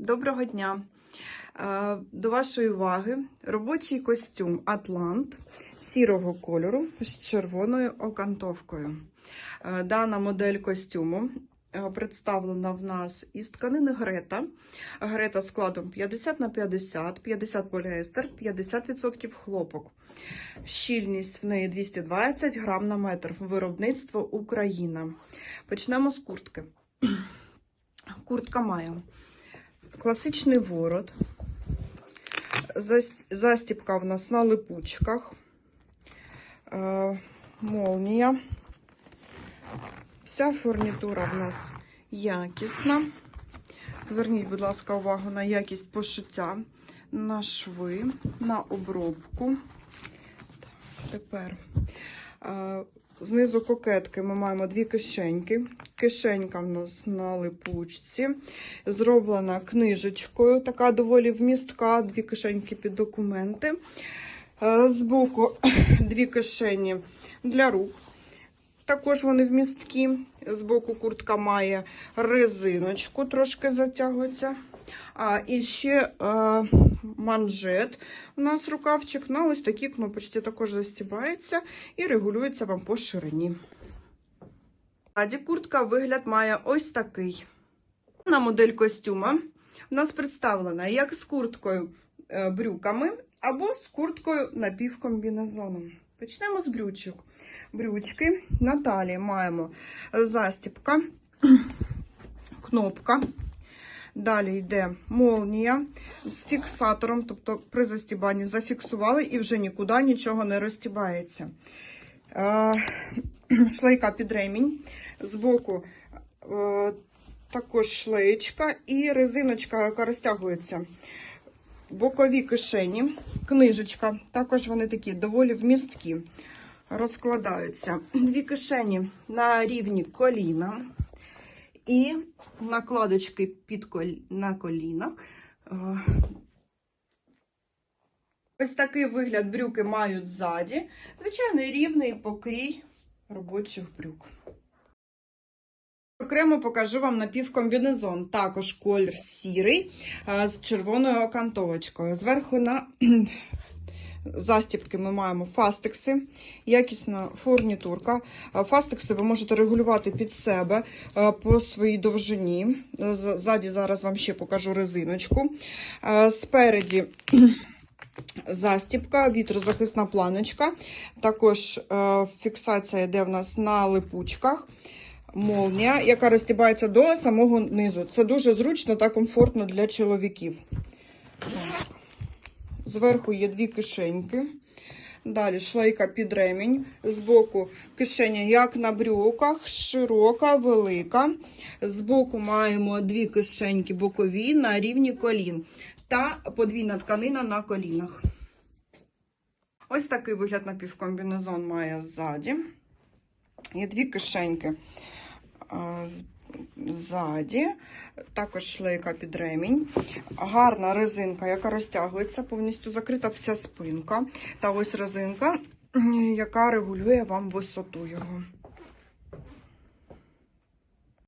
Доброго дня! Е, До вашої уваги робочий костюм Атлант сірого кольору з червоною окантовкою. Е, Дана модель костюму е, представлена в нас із тканини Грета. Грета складом 50 на 50, 50 поліестер, 50% хлопок. Щільність в неї 220 грам на метр. Виробництво Україна. Почнемо з куртки. Куртка має класичний ворот. Зас- Застібка в нас на липучках. Е, молнія. Вся фурнітура в нас якісна. Зверніть, будь ласка, увагу на якість пошиття, на шви, на обробку. Тепер е, знизу кокетки ми маємо дві кишеньки. Кишенька в нас на липучці. Зроблена книжечкою, така доволі вмістка, дві кишеньки під документи. Е, Збоку дві кишені для рук. Також вони вмісткі. Збоку куртка має резиночку, трошки затягується. А і ще е, манжет. У нас рукавчик на ось такі кнопочці також застібається і регулюється вам по ширині. Ззаді куртка вигляд має ось такий. На модель костюма в нас представлена як з курткою е, брюками або з курткою напівкомбінезоном. Почнемо з брючок. Брючки. На талії маємо застібка, кнопка. Далі йде молнія з фіксатором, тобто при застібанні зафіксували і вже нікуди нічого не розтібається. Е, Шлейка під ремінь. Збоку е, також шлеєчка і резиночка, яка розтягується. Бокові кишені, книжечка. Також вони такі доволі вмісткі. Розкладаються. Дві кишені на рівні коліна. І накладочки під кол... на колінах. Е, Ось такий вигляд брюки мають ззаді. Звичайний рівний покрій робочих брюк. Окремо покажу вам напівкомбінезон. Також колір сірий е, з червоною окантовочкою. Зверху на застібки ми маємо фастекси, якісна фурнітурка. Е, Фастекси ви можете регулювати під себе е, по своїй довжині. Ззаді зараз вам ще покажу резиночку. Е, Спереді застібка, вітрозахисна планочка. Також е, фіксація йде в нас на липучках. Молнія, яка розтібається до самого низу. Це дуже зручно та комфортно для чоловіків. Зверху є дві кишеньки. Далі шлейка під ремінь. Збоку кишеня, як на брюках, широка, велика. Збоку маємо дві кишеньки бокові на рівні колін та подвійна тканина на колінах. Ось такий вигляд напівкомбінезон має ззаді. Є дві кишеньки з- ззаді, також шлейка під ремінь. Гарна резинка, яка розтягується, повністю закрита вся спинка. Та ось резинка, яка регулює вам висоту його.